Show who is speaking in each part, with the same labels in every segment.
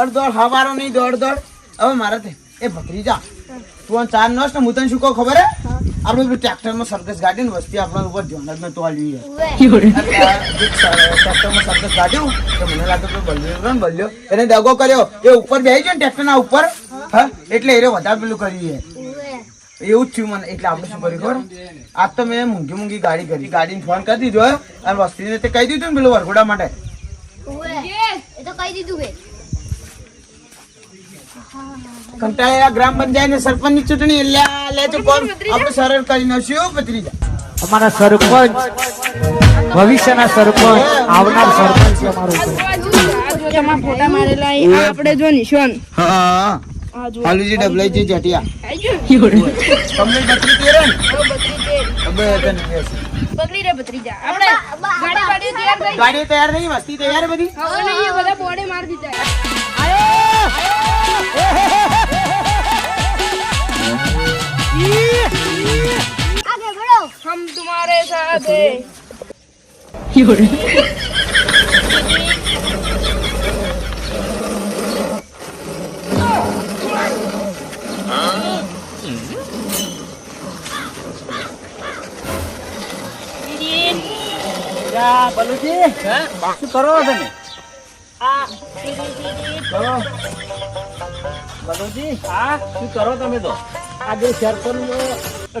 Speaker 1: દોડ દોડ હવારો નહીં દોડ દોડ હવે મારે તે એ ભત્રીજા તું ચાર નસ ને હું તને શું કહું ખબર હે? આપણે પેલું ટ્રેક્ટરમાં સરકસ ગાડી ને વસ્તી આપણા ઉપર ધ્યાન જ નતું યાર. ટ્રેક્ટરમાં સરકસ ગાડ્યું તો મને લાગે કે બલ્યો ને બલ્યો. એને દગો કર્યો. એ ઉપર બેસી ગયો ને ટ્રેક્ટરના ઉપર. હા. એટલે એને વધારે પેલું કર્યું છે. એવું જ થયું મને. એટલે આપણે શું કર્યું ખબર? આજ તો મેં મૂંઘી મૂંઘી ગાડી કરી. ગાડીને ફોન કરી દીધો અને વસ્તીને તે કહી દીધું ને પેલું વરઘોડા માટે.
Speaker 2: એ તો કહી દીધું હે
Speaker 1: કંટાળેલા ગ્રામ પંચાયત ને સરપંચની ચૂંટણી એટલે કોણ? આપણે સરળ કરી નાખ્યું પત્રીજા
Speaker 3: અમારા સરપંચ. ભવિષ્યના સરપંચ આવનાર સરપંચ છે.
Speaker 4: તમારા ફોટા મારેલા આપણે જો નિશાન.
Speaker 1: હા.
Speaker 4: આ જો.
Speaker 1: હાલુજી જટિયા.
Speaker 4: આઈ
Speaker 1: બત્રી તેરે ને? તને
Speaker 4: બગડી રે ભત્રીજા. આપણે ગાડી ગાડી તૈયાર થઈ
Speaker 1: ગાડી તૈયાર થઈ વસ્તી તૈયાર બધી?
Speaker 4: હવે નહીં બધા બોડે મારી દીધા.
Speaker 2: આગે બળો
Speaker 4: હમ તુમારે સાથ હે
Speaker 3: બલુજી શું કરો તમે કરો બલુજી હા? શું કરો તમે તો? આજે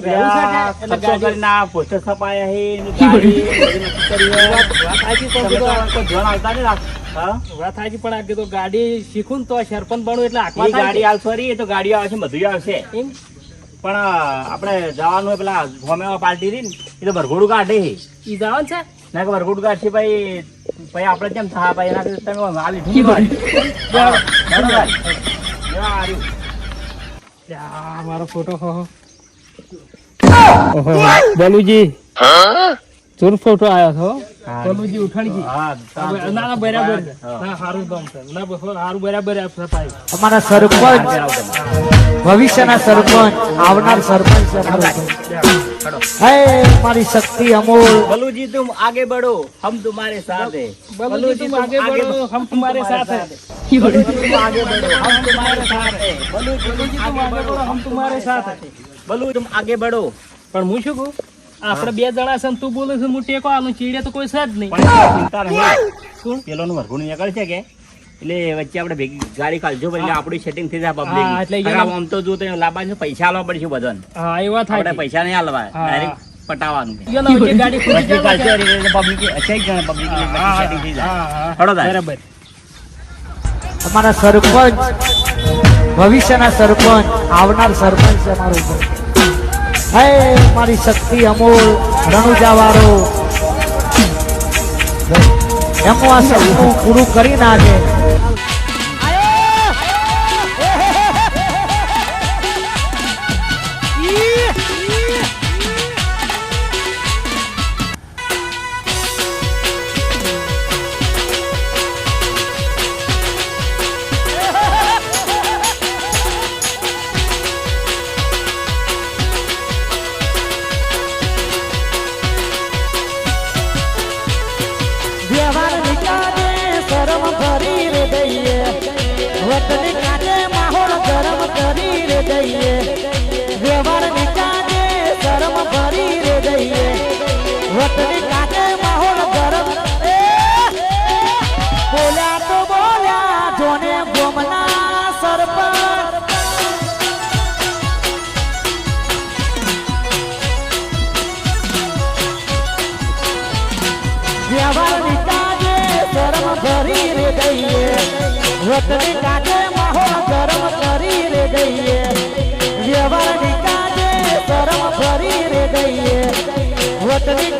Speaker 3: ગાડી?
Speaker 5: શીખું તો સરપંચ બનવું એટલે
Speaker 3: ગાડી. આવશે એ તો ગાડી આવશે બધું આવશે
Speaker 5: એમ?
Speaker 3: પણ આપણે જવાનું હોય પેલા ગોમે પાર્ટી રહી ને એ તો ભરઘોડું કાઢે
Speaker 5: એ જવાનું છે?
Speaker 3: ના કે ભરઘોડું કાઢશે ભાઈ ભાઈ આપણે કેમ થા ભાઈ એના તમે આવી
Speaker 5: મારો ફોટો હો હો. ઓહો બલુજી. જોર ફોટો આવ્યો છો?
Speaker 3: હા.
Speaker 5: બલુજી ઉઠાણી
Speaker 3: હા,
Speaker 5: ના ના બરાબર. ના સારું કામ છે. ના સારું બરાબર
Speaker 3: અમારા સરપંચ. ભવિષ્યના સરપંચ આવનાર સરપંચ છે અમારું. હે મારી શક્તિ અમોલ બલુજી તુમ આગે બઢો હમ તુમારે સાથ હે
Speaker 5: બલુજી तुम आगे बढ़ो हम तुम्हारे साथ हैं
Speaker 3: तुम आगे बढ़ो हम तुम्हारे साथ है बलूजी तुम
Speaker 5: तुम आगे बढ़ो हम तुम्हारे साथ हैं
Speaker 3: બલુ तुम आगे बढ़ो
Speaker 5: પણ હું શું કહું આપણે બે જણા છે ને તું બોલે છે હું ટેકો આલું ચીડે તો કોઈ છે જ નહીં
Speaker 3: પણ એમાં ચિંતા નહીં
Speaker 5: શું?
Speaker 3: પેલોનું વરઘોડું નીકળે છે કે એટલે વચ્ચે આપણે ભેગી ગાડી કાઢજો એટલે આપણી સેટિંગ થઈ જાય પબ્લિક
Speaker 5: એટલે
Speaker 3: આમ તો જો તો લાવવા છે પૈસા આલવા પડશે બધાને.
Speaker 5: હા એ વાત
Speaker 3: આપણે પૈસા નહીં આલવા ડાયરેક્ટ પટાવવાનું
Speaker 5: ગાડી
Speaker 3: પબ્લિક છે જ પબ્લિક સેટિંગ થઈ જાય.
Speaker 5: હા, હા.
Speaker 3: હળો
Speaker 5: બરાબર.
Speaker 3: અમારા સરપંચ. ભવિષ્યના સરપંચ આવનાર સરપંચ છે અમારું હે મારી શક્તિ અમોલ રણુજા વાળો એમનું આ સપનું પૂરું કરી નાખે. દઈએ. વ્યવહાર નિકાલે શરમ ભરી રે દઈએ. વતની કાલે માહોલ ગરમ. બોલ્યા તો બોલ્યા, જોને ગોમના સરપંચ. વ્યવહાર કાજે શરમ ભરી રે દઈએ. વતની કાજે માહોલ ગરમ કરી રે દઈએ. દઈએ વતની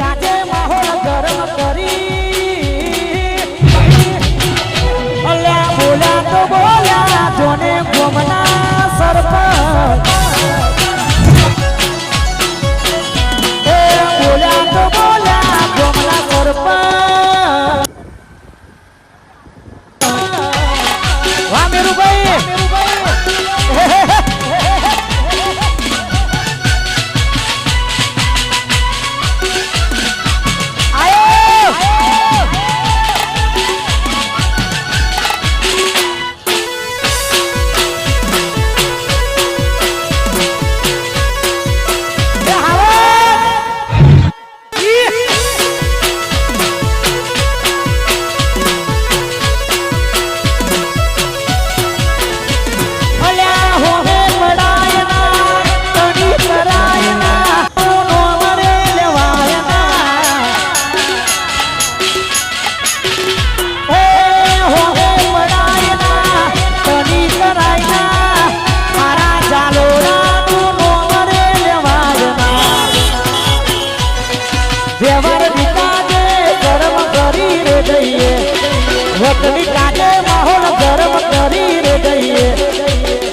Speaker 3: વતની કાજે માહોલ ગરમ કરી રે ગઈએ.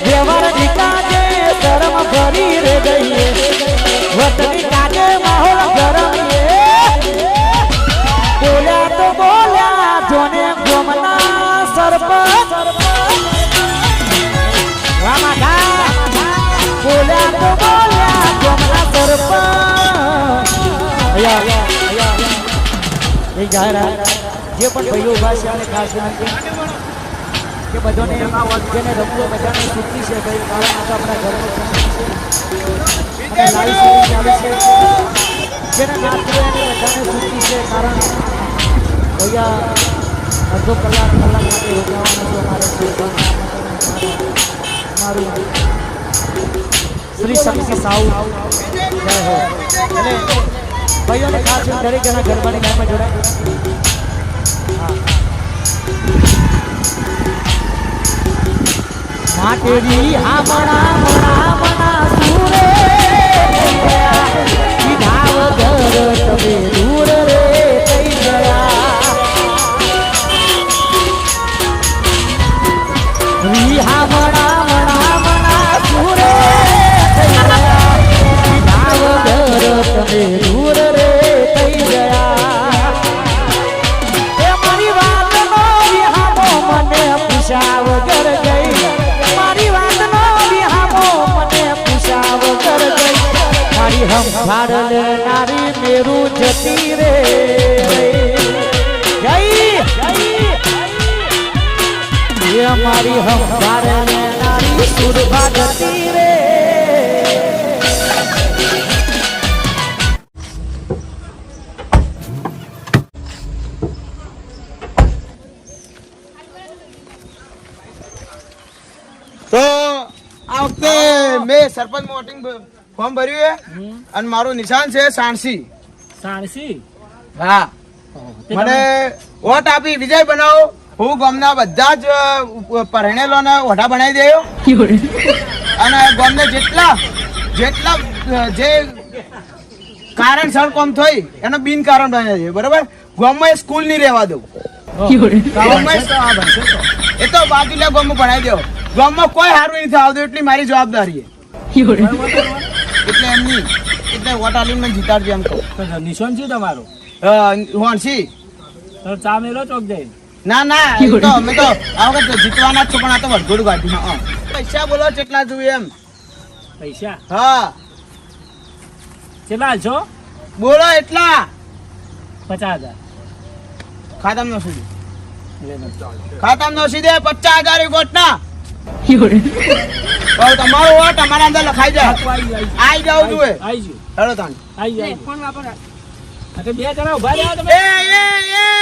Speaker 3: વ્યવહારની કાજે શરમ ભરી રે ગઈએ. વતની કાજે માહોલ ગરમ બોલ્યા તો બોલ્યા, જોને ગોમના સરપંચ. બોલ્યા તો બોલ્યા, ગોમના સરપંચ. અહીંયા એ જાહેરાત જે પણ ભાઈઓ ઊભા છે અને ખાસ વિનંતી કે બધાને જેને રમવું બધાને સૂચી છે ભાઈ કારણ આ તો આપણા ઘરનો સંબંધ છે. અને લાઈવ સ્ટ્રીમિંગ ચાલુ છે. જેને નાચવું એને બધાને સૂચી છે કારણ ભૈયા અડધો કલાક કલાક માટે રોકાવાનું છે અમારે સુરત મારું શ્રી શક્તિ સાઉ જય હો. અને ભાઈઓને ખાસ દરેક જણા ગરબાની ગાયમાં જોડાય. માટેરી આમણા મણા મણા સુરે. સીધા ઘર તમે રે જઈ એ મારી હંભાર લેનારી સુરભા જતી રે.
Speaker 1: તો આ વખતે મેં સરપંચ વોટિંગ ફોર્મ ભર્યું છે અને મારું નિશાન છે સાણસી.
Speaker 5: સાણસી.
Speaker 1: હા. મને વોટ આપી વિજય બનાવો. હું ગામના બધા જ પરણેલોને ઓઢા બનાવી દેયો. અને ગામને જેટલા જેટલા જે કારણસર કોમ થઈ એનો બિન કારણ બનાવી દે બરાબર? ગામમાં સ્કૂલ નહીં રહેવા દઉં. એ તો બાજુલા ગામમાં ભણાવી દેવો ગામમાં કોઈ સારું નહીં થવા એટલી મારી જવાબદારી એટલે એમની એટલે વોટ આલીને મને જીતાડજો એમ કહું.
Speaker 6: તો નિશાન છે તમારો?
Speaker 1: અ, હોનસી
Speaker 6: તો ચા મેલો ચોક જઈને?
Speaker 1: ના ના એ તો અમે તો આ વખત જીતવાના જ છો પણ આ તો વરઘોડ ગાડીમાં હા. પૈસા બોલો કેટલા જોઈએ એમ.
Speaker 6: પૈસા?
Speaker 1: હા.
Speaker 6: કેટલા છો?
Speaker 1: બોલો એટલા.
Speaker 6: પચાસ હજાર.
Speaker 1: ખાતામ નો સુધી ખાતામ નો સીધે પચાસ હજાર ગોટના તમારો હોય તમારા અંદર લખાઈ જાય આઈ જાવ
Speaker 6: આવી ગયું.
Speaker 1: હેડો તાણ.
Speaker 6: આવી
Speaker 4: લે,
Speaker 6: ગયું
Speaker 4: ફોન વાપરો.
Speaker 6: બે જણા ઊભા રહ્યા
Speaker 1: એ એ એ